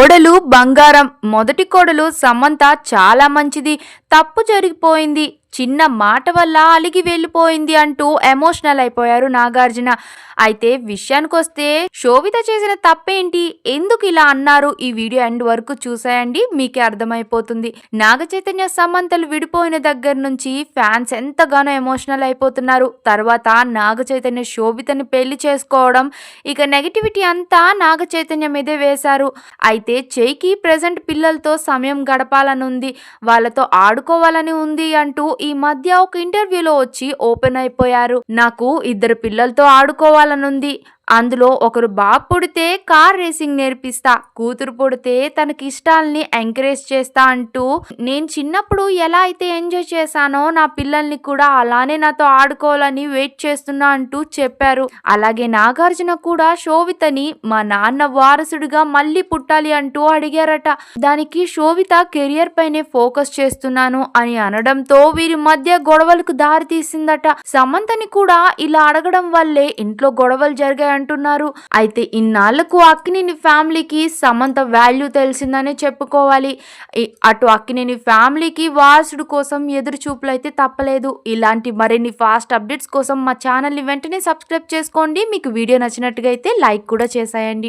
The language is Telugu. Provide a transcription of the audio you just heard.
కోడలు బంగారం. మొదటి కోడలు సమంత చాలా మంచిది. తప్పు జరిగిపోయింది. చిన్న మాట వల్ల అలిగి వెళ్ళిపోయింది అంటూ ఎమోషనల్ అయిపోయారు నాగార్జున. అయితే విషయానికొస్తే శోభిత చేసిన తప్పేంటి? ఎందుకు ఇలా అన్నారు? ఈ వీడియో ఎండ్ వరకు చూసాయండి మీకే అర్థమైపోతుంది. నాగ చైతన్య సమంతలు విడిపోయిన దగ్గర నుంచి ఫ్యాన్స్ ఎంతగానో ఎమోషనల్ అయిపోతున్నారు. తర్వాత నాగ చైతన్య శోభితని పెళ్ళి చేసుకోవడం ఇక నెగటివిటీ అంతా నాగ చైతన్య మీదే వేశారు. అయితే చేయికి ప్రజెంట్ పిల్లలతో సమయం గడపాలని ఉంది వాళ్ళతో ఆడుకోవాలని ఉంది అంటూ ఈ మధ్య ఒక ఇంటర్వ్యూలో వచ్చి ఓపెన్ అయిపోయారు. నాకు ఇద్దరు పిల్లలతో ఆడుకోవాలనుంది. అందులో ఒకరు బాబు పుడితే కార్ రేసింగ్ నేర్పిస్తా కూతురు పుడితే తనకి ఇష్టాలని ఎంకరేజ్ చేస్తా అంటూ నేను చిన్నప్పుడు ఎలా అయితే ఎంజాయ్ చేశానో నా పిల్లల్ని కూడా అలానే నాతో ఆడుకోవాలని వెయిట్ చేస్తున్నా అంటూ చెప్పారు. అలాగే నాగార్జున కూడా శోభితని మా నాన్న వారసుడిగా మళ్ళీ పుట్టాలి అంటూ అడిగారట. దానికి శోభిత కెరియర్ పైనే ఫోకస్ చేస్తున్నాను అని అనడంతో వీరి మధ్య గొడవలకు దారి తీసిందట సమంతని కూడా ఇలా అడగడం వల్లే ఇంట్లో గొడవలు జరిగాయి అంటున్నారు. అయితే ఇన్నాళ్ళకు అక్కినేని ఫ్యామిలీకి సమంత వాల్యూ తెలిసిందనే చెప్పుకోవాలి. అటు అక్కినేని ఫ్యామిలీకి వారసుడు కోసం ఎదురు చూపులు అయితే తప్పలేదు. ఇలాంటి మరిన్ని ఫాస్ట్ అప్డేట్స్ కోసం మా ఛానల్ని వెంటనే సబ్స్క్రైబ్ చేసుకోండి. మీకు వీడియో నచ్చినట్టుగా అయితే లైక్ కూడా చేసేయండి.